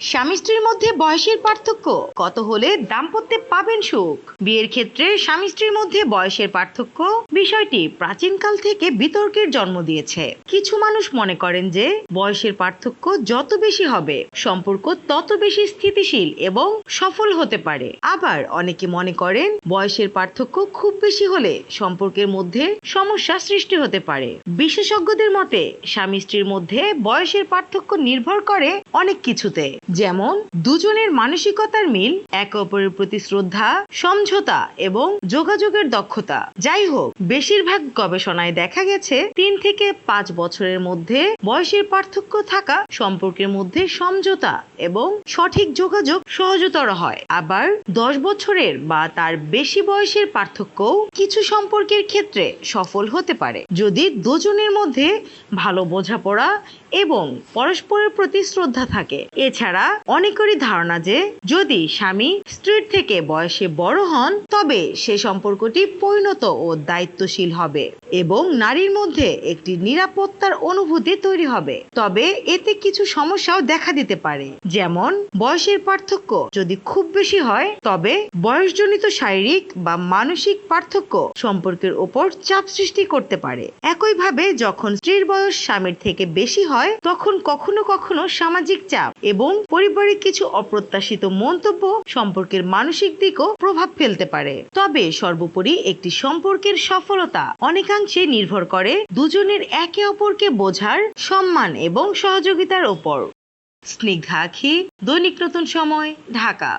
স্বামী স্ত্রীর মধ্যে বয়সের পার্থক্য। কত হলে দাম্পত্যে পাবেন সুখ? বিয়ের ক্ষেত্রে স্বামী স্ত্রীর মধ্যে বয়সের পার্থক্য। বিষয়টি প্রাচীনকাল থেকে বিতর্কের জন্ম দিয়েছে। কিছু মানুষ মনে করেন যে, বয়সের পার্থক্য যত বেশি হবে, সম্পর্ক তত বেশি স্থিতিশীল এবং সফল হতে পারে। আবার অনেকে মনে করেন, বয়সের পার্থক্য খুব বেশি হলে সম্পর্কের মধ্যে সমস্যা সৃষ্টি হতে পারে। বিশেষজ্ঞদের মতে, স্বামী স্ত্রীর মধ্যে বয়সের পার্থক্য নির্ভর করে অনেক কিছুতে। যেমন, দুজনের মানসিকতার মিল, একে অপরের প্রতি শ্রদ্ধা, সমঝোতা এবং যোগাযোগের দক্ষতা। যাই হোক বেশিরভাগ গবেষণায় দেখা গেছে, তিন থেকে পাঁচ বছরের মধ্যে বয়সের পার্থক্য থাকা, সম্পর্কের মধ্যে সমঝোতা এবং সঠিক যোগাযোগ সহজতর হয়। আবার দশ বছরের বা তার বেশি বয়সের পার্থক্যও কিছু সম্পর্কের ক্ষেত্রে সফল হতে পারে। যদি দুজনের মধ্যে ভালো বোঝাপড়া এবং পরস্পরের প্রতি শ্রদ্ধা থাকে, এছাড়া অনেকেরই ধারণা যে যদি স্বামী স্ত্রীর থেকে বয়সে বড় হন, তবে সে সম্পর্কটি পরিণত ও দায়িত্বশীল হবে এবং নারীর মধ্যে একটি নিরাপত্তার অনুভূতি তৈরি হবে। তবে এতে কিছু সমস্যাও দেখা দিতে পারে। যেমন, বয়সের পার্থক্য যদি খুব বেশি হয়, তবে বয়সজনিত শারীরিক বা মানসিক পার্থক্য সম্পর্কের ওপর চাপ সৃষ্টি করতে পারে। একইভাবে যখন স্ত্রীর বয়স স্বামীর থেকে বেশি হয়, তখন কখনো কখনো সামাজিক চাপ এবং পরিবারের কিছু অপ্রত্যাশিত মন্তব্য সম্পর্কের মানসিক দিকও প্রভাব ফেলতে পারে। তবে সর্বোপরি একটি সম্পর্কের সফলতা অনেকাংশে নির্ভর করে দুজনের একে অপরকে বোঝার সম্মান এবং সহযোগিতার ওপর। স্নিগ্ধা আখি, দৈনিক নতুন সময়, ঢাকা।